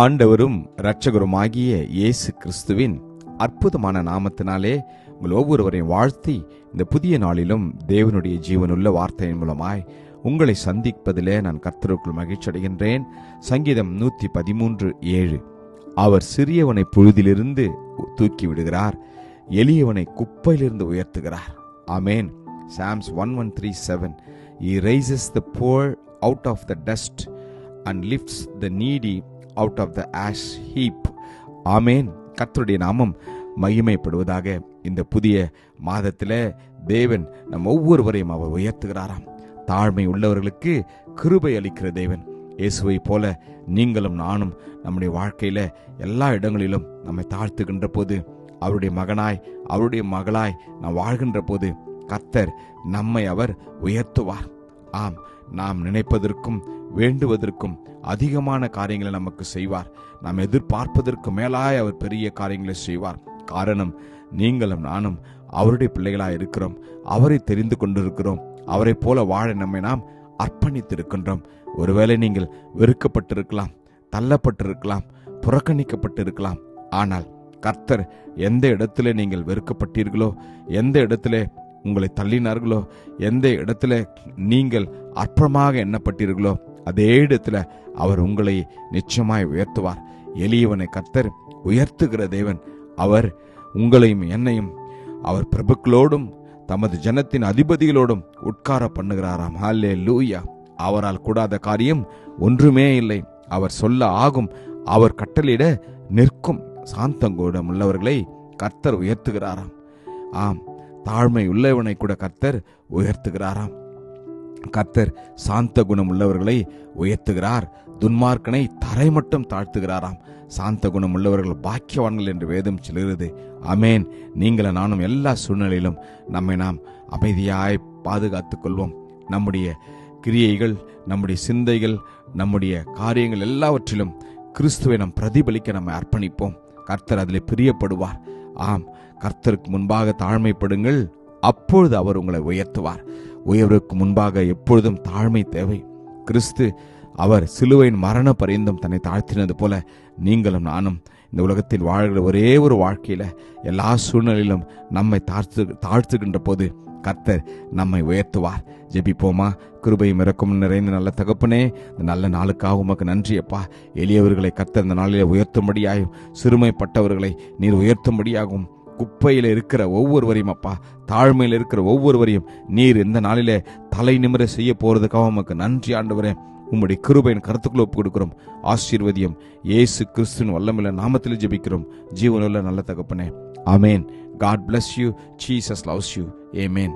ஆண்டவரும் இரட்சகருமாகிய இயேசு கிறிஸ்துவின் அற்புதமான நாமத்தினாலே உங்கள் ஒவ்வொருவரையும் வாழ்த்தி இந்த புதிய நாளிலும் தேவனுடைய ஜீவனுள்ள வார்த்தையின் மூலமாய் உங்களை சந்திப்பதிலே நான் கர்த்தருக்குள் மகிழ்ச்சி அடைகின்றேன். சங்கீதம் நூற்றி பதிமூன்று ஏழு. அவர் சிறியவனை புழுதிலிருந்து தூக்கி விடுகிறார் எளியவனை குப்பையிலிருந்து உயர்த்துகிறார். ஆமேன். Psalms one one three seven. He raises the poor out of the dust and lifts the needy out of the ash heap amen கர்த்தருடைய நாமம் மகிமைப்படுவதாக இந்த புதிய மாதத்தில் தேவன் நம் ஒவ்வொருவரையும் அவர் உயர்த்துகிறாராம். தாழ்மை உள்ளவர்களுக்கு கிருபை அளிக்கிற தேவன். இயேசுவை போல நீங்களும் நானும் நம்முடைய வாழ்க்கையில் எல்லா இடங்களிலும் நம்மை தாழ்த்துகின்ற போது அவருடைய மகனாய் அவருடைய மகளாய் நாம் வாழ்கின்ற போது கர்த்தர் நம்மை அவர் உயர்த்துவார். ஆம் நாம் நினைப்பதற்கும் வேண்டுவதற்கும் அதிகமான காரியங்களை நமக்கு செய்வார். நாம் எதிர்பார்ப்பதற்கு மேலாய் அவர் பெரிய காரியங்களை செய்வார். காரணம் நீங்களும் நானும் அவருடைய பிள்ளைகளாக இருக்கிறோம். அவரை தெரிந்து கொண்டிருக்கிறோம். அவரை போல வாழ நம்மை நாம் அர்ப்பணித்திருக்கின்றோம். ஒருவேளை நீங்கள் வெறுக்கப்பட்டிருக்கலாம் தள்ளப்பட்டிருக்கலாம் புறக்கணிக்கப்பட்டிருக்கலாம். ஆனால் கர்த்தர் எந்த இடத்துல நீங்கள் வெறுக்கப்பட்டீர்களோ எந்த இடத்துல உங்களை தள்ளினார்களோ எந்த இடத்துல நீங்கள் அற்பமாக எண்ணப்பட்டீர்களோ அதே இடத்துல அவர் உங்களை நிச்சயமாய் உயர்த்துவார். எளியவனை கர்த்தர் உயர்த்துகிற தேவன். அவர் உங்களையும் என்னையும் அவர் பிரபுக்களோடும் தமது ஜனத்தின் அதிபதிகளோடும் உட்கார பண்ணுகிறாராம். ஹாலே லூயா அவரால் கூடாத காரியம் ஒன்றுமே இல்லை. அவர் சொல்ல ஆகும் அவர் கட்டளையிட நிற்கும் சாந்தங்கூடம் உள்ளவர்களை கர்த்தர் உயர்த்துகிறாராம். ஆம் தாழ்மை உள்ளவனை கூட கர்த்தர் உயர்த்துகிறாராம். கர்த்தர் சாந்த குணம் உள்ளவர்களை உயர்த்துகிறார். துன்மார்க்கனை தரை மட்டும் தாழ்த்துகிறாராம். சாந்த குணம் உள்ளவர்கள் பாக்கியவான்கள் என்று வேதம் சொல்கிறது அமேன் நீங்கள நானும் எல்லா சூழ்நிலையிலும் நம்மை நாம் அமைதியாய் பாதுகாத்துக் கொள்வோம். நம்முடைய கிரியைகள் நம்முடைய சிந்தைகள் நம்முடைய காரியங்கள் எல்லாவற்றிலும் கிறிஸ்துவை நாம் பிரதிபலிக்க நம்மை அர்ப்பணிப்போம். கர்த்தர் அதில் பிரியப்படுவார். ஆம் கர்த்தருக்கு முன்பாக தாழ்மைப்படுங்கள். அப்பொழுது அவர் உங்களை உயர்த்துவார். உயர்வுக்கு முன்பாக எப்பொழுதும் தாழ்மை தேவை. கிறிஸ்து அவர் சிலுவையின் மரண பரிந்தும் தன்னை தாழ்த்தினது போல நீங்களும் நானும் இந்த உலகத்தில் வாழ்கிற ஒரே ஒரு வாழ்க்கையில எல்லா சூழ்நிலையிலும் நம்மை தாழ்த்து தாழ்த்துகின்ற போது கர்த்தர் நம்மை உயர்த்துவார். ஜெபிப்போமா? கிருபையும் இறக்கும் நிறைந்த நல்ல தகப்பனே இந்த நல்ல நாளுக்காக உமக்கு நன்றி அப்பா. எளியவர்களை கர்த்தர் இந்த நாளில் உயர்த்தும்படியாயும் சிறுமைப்பட்டவர்களை நீர் உயர்த்தும்படியாகவும் குப்பையில் இருக்கிற ஒவ்வொருவரையும் அப்பா தாழ்மையில் இருக்கிற ஒவ்வொருவரையும் நீர் இந்த நாளிலே தலை நிமிர செய்ய போறதுக்காக உமக்கு நன்றி ஆண்டவரே. உம்முடைய கிருபையின் கருத்துக்குள்ள ஒப்பு கொடுக்கிறோம். ஆசீர்வதியம். இயேசு கிறிஸ்துவின் வல்லமில்ல நாமத்தில் ஜெபிக்கிறோம். ஜீவனுள்ள நல்ல தகப்பனே. Amen God bless you Jesus loves you amen